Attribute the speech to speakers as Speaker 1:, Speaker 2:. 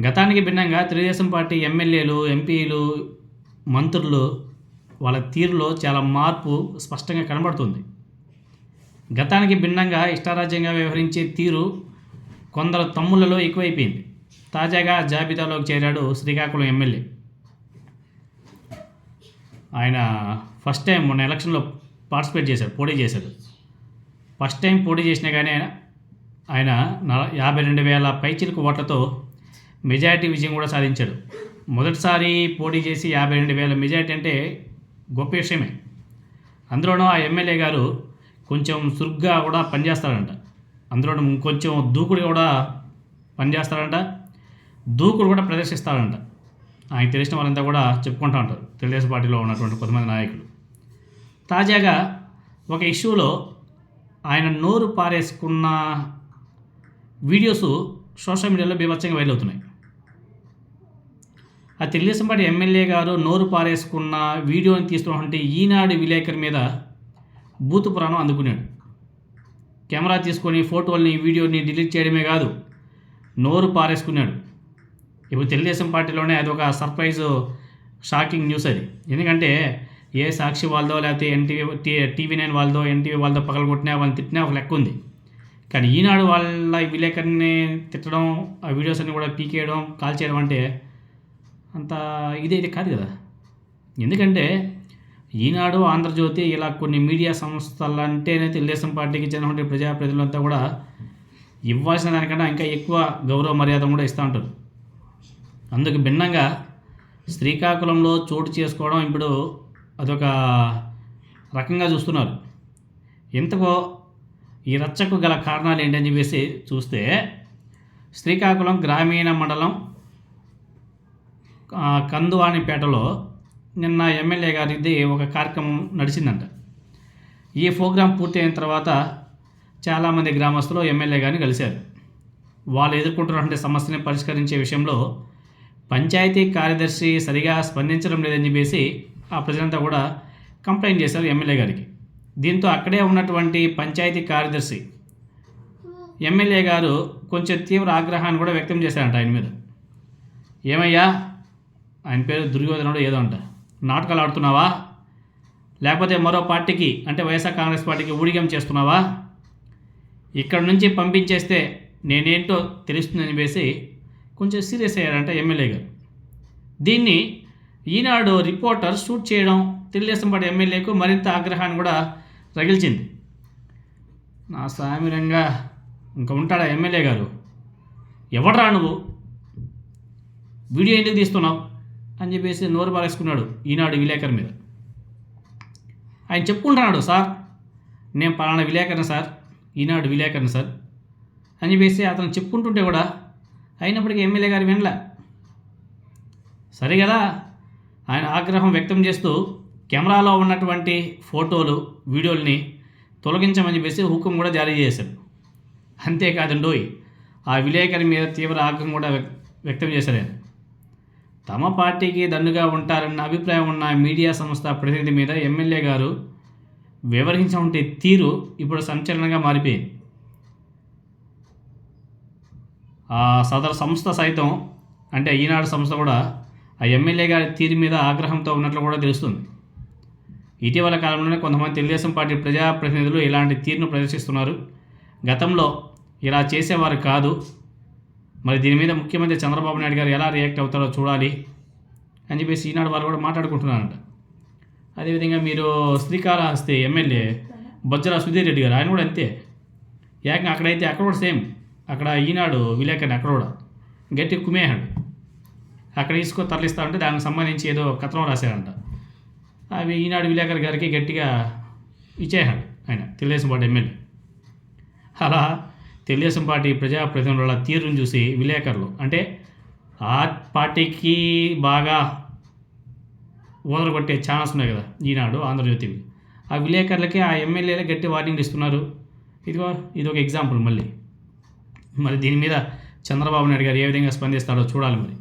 Speaker 1: గతానికి భిన్నంగా తెలుగుదేశం పార్టీ ఎమ్మెల్యేలు ఎంపీలు మంత్రులు వాళ్ళ తీరులో చాలా మార్పు స్పష్టంగా కనబడుతుంది. గతానికి భిన్నంగా ఇష్టారాజ్యంగా వ్యవహరించే తీరు కొందరు తమ్ముళ్ళలో ఎక్కువైపోయింది. తాజాగా జాబితాలోకి చేరాడు శ్రీకాకుళం ఎమ్మెల్యే. ఆయన ఫస్ట్ టైం మొన్న ఎలక్షన్లో పార్టిసిపేట్ చేశాడు పోటీ చేశాడు. ఫస్ట్ టైం పోటీ చేసినా కానీ ఆయన యాభై రెండు వేల పైచిలకు ఓట్లతో మెజారిటీ విజయం కూడా సాధించాడు. మొదటిసారి పోటీ చేసి యాభై రెండు వేల మెజారిటీ అంటే గొప్ప విషయమే. అందులోనూ ఆ ఎమ్మెల్యే గారు కొంచెం చురుగ్గా కూడా పనిచేస్తాడంట అందులోనూ ఇంకొంచెం దూకుడు కూడా పనిచేస్తాడంట దూకుడు కూడా ప్రదర్శిస్తాడంట ఆయన తెలిసిన వాళ్ళంతా కూడా చెప్పుకుంటూ ఉంటారు. తెలుగుదేశం పార్టీలో ఉన్నటువంటి కొంతమంది నాయకులు. తాజాగా ఒక ఇష్యూలో ఆయన నోరు పారేసుకున్న వీడియోస్ సోషల్ మీడియాలో బీభత్సంగా వైరల్ అవుతున్నాయి. ఆ తెలుగుదేశం పార్టీ ఎమ్మెల్యే గారు నోరు పారేసుకున్న వీడియోని తీసుకున్నటువంటి ఈనాడు విలేకరి మీద బూతు పురాణం అందుకున్నాడు. కెమెరా తీసుకొని ఫోటోల్ని వీడియోని డిలీట్ చేయడమే కాదు నోరు పారేసుకున్నాడు. ఇప్పుడు తెలుగుదేశం పార్టీలోనే అది ఒక సర్ప్రైజ్ షాకింగ్ న్యూస్ అది. ఎందుకంటే ఏ సాక్షి వాళ్ళదో లేకపోతే ఎన్టీవీ టీవీ నైన్ వాళ్ళదో ఎన్టీవీ వాళ్ళదో పగలగొట్టినా వాళ్ళని తిట్టినా ఒక లెక్క ఉంది. కానీ ఈనాడు వాళ్ళ విలేకరిని తిట్టడం ఆ వీడియోస్ అన్ని కూడా పీకేయడం కాల్ చేయడం అంటే అంత ఇదైతే కాదు కదా. ఎందుకంటే ఈనాడు ఆంధ్రజ్యోతి ఇలా కొన్ని మీడియా సంస్థలు అంటేనే తెలుగుదేశం పార్టీకి చెందినటువంటి ప్రజాప్రతినిధులంతా కూడా ఇవ్వాల్సిన దానికన్నా ఇంకా ఎక్కువ గౌరవ మర్యాద కూడా ఇస్తూ ఉంటారు. అందుకు భిన్నంగా శ్రీకాకుళంలో చోటు చేసుకోవడం ఇప్పుడు అదొక రకంగా చూస్తున్నారు. ఎంతకో ఈ రచ్చకు గల కారణాలు ఏంటని చెప్పేసి చూస్తే శ్రీకాకుళం గ్రామీణ మండలం కందువాణిపేటలో నిన్న ఎమ్మెల్యే గారిది ఒక కార్యక్రమం నడిచిందంట. ఈ ప్రోగ్రాం పూర్తయిన తర్వాత చాలామంది గ్రామస్తులు ఎమ్మెల్యే గారిని కలిశారు. వాళ్ళు ఎదుర్కొంటున్నటువంటి సమస్యని పరిష్కరించే విషయంలో పంచాయతీ కార్యదర్శి సరిగా స్పందించడం లేదని చెప్పేసి ఆ ప్రజలంతా కూడా కంప్లైంట్ చేశారు ఎమ్మెల్యే గారికి. దీంతో అక్కడే ఉన్నటువంటి పంచాయతీ కార్యదర్శి ఎమ్మెల్యే గారు కొంచెం తీవ్ర ఆగ్రహాన్ని కూడా వ్యక్తం చేశారంట ఆయన మీద. ఏమయ్యా? ఆయన పేరు దుర్యోధనుడు ఏదో అంట. నాటకాలు ఆడుతున్నావా? లేకపోతే మరో పార్టీకి అంటే వైఎస్ఆర్ కాంగ్రెస్ పార్టీకి ఊడిగం చేస్తున్నావా? ఇక్కడ నుంచి పంపించేస్తే నేనేంటో తెలుస్తుందని చెప్పేసి కొంచెం సీరియస్ అయ్యారంట ఎమ్మెల్యే గారు. దీన్ని ఈనాడు రిపోర్టర్ షూట్ చేయడం తెలుగుదేశం పార్టీ ఎమ్మెల్యేకు మరింత ఆగ్రహాన్ని కూడా రగిల్చింది. నా సామిరంగా ఇంకా ఉంటాడా ఎమ్మెల్యే గారు? ఎవడరా నువ్వు? వీడియో ఎందుకు తీస్తున్నావు? అని చెప్పేసి నోరు పారేసుకున్నాడు ఈనాడు విలేకరు మీద. ఆయన చెప్పుకుంటున్నాడు సార్ నేను పలానా విలేకరణ సార్ ఈనాడు విలేకరణ సార్ అని చెప్పేసి అతను చెప్పుకుంటుంటే కూడా అయినప్పటికీ ఎమ్మెల్యే గారు వినలే. సరే కదా ఆయన ఆగ్రహం వ్యక్తం చేస్తూ కెమెరాలో ఉన్నటువంటి ఫోటోలు వీడియోల్ని తొలగించమని చెప్పేసి హుకుం కూడా జారీ చేశారు అంతేకాదండోయ్ ఆ విలేకరి మీద తీవ్ర ఆగ్రహం కూడా వ్యక్- వ్యక్తం చేశారు ఆయన. తమ పార్టీకి దండుగా ఉంటారన్న అభిప్రాయం ఉన్న మీడియా సంస్థ ప్రతినిధి మీద ఎమ్మెల్యే గారు వివరించినటువంటి తీరు ఇప్పుడు సంచలనంగా మారిపోయింది. ఆ సదరు సంస్థ సైతం అంటే ఈనాడు సంస్థ కూడా ఆ ఎమ్మెల్యే గారి తీరు మీద ఆగ్రహంతో ఉన్నట్లు కూడా తెలుస్తుంది. ఇటీవల కాలంలోనే కొంతమంది తెలుగుదేశం పార్టీ ప్రజాప్రతినిధులు ఇలాంటి తీరును ప్రదర్శిస్తున్నారు. గతంలో ఇలా చేసేవారు కాదు. మరి దీని మీద ముఖ్యమంత్రి చంద్రబాబు నాయుడు గారు ఎలా రియాక్ట్ అవుతారో చూడాలి అని చెప్పేసి ఈనాడు వాళ్ళు కూడా మాట్లాడుకుంటున్నారంట. అదేవిధంగా మీరు శ్రీకాళహస్తి ఎమ్మెల్యే బొజ్జల సుధీర్ రెడ్డి గారు ఆయన కూడా అంతే. ఏకంగా అక్కడైతే అక్కడ కూడా సేమ్. అక్కడ ఈనాడు విలేకరిని అక్కడ కూడా గట్టి కుమేహాడు. అక్కడ ఇసుక తరలిస్తా ఉంటే దానికి సంబంధించి ఏదో కథనం రాశారంట. అవి ఈనాడు విలేకరి గారికి గట్టిగా ఇచ్చేయాడు ఆయన తెలుగుదేశం పార్టీ ఎమ్మెల్యే. అలా తెలుగుదేశం పార్టీ ప్రజాప్రతినిధుల తీరును చూసి విలేకరులు అంటే ఆ పార్టీకి బాగా ఓదలు కొట్టే ఛానల్స్ ఉన్నాయి కదా ఈనాడు ఆంధ్రజ్యోతివి ఆ విలేకరులకి ఆ ఎమ్మెల్యేలే గట్టి వార్నింగ్ ఇస్తున్నారు. ఇదిగో ఇది ఒక ఎగ్జాంపుల్ మళ్ళీ. మరి దీని మీద చంద్రబాబు నాయుడు గారు ఏ విధంగా స్పందిస్తాడో చూడాలి మరి.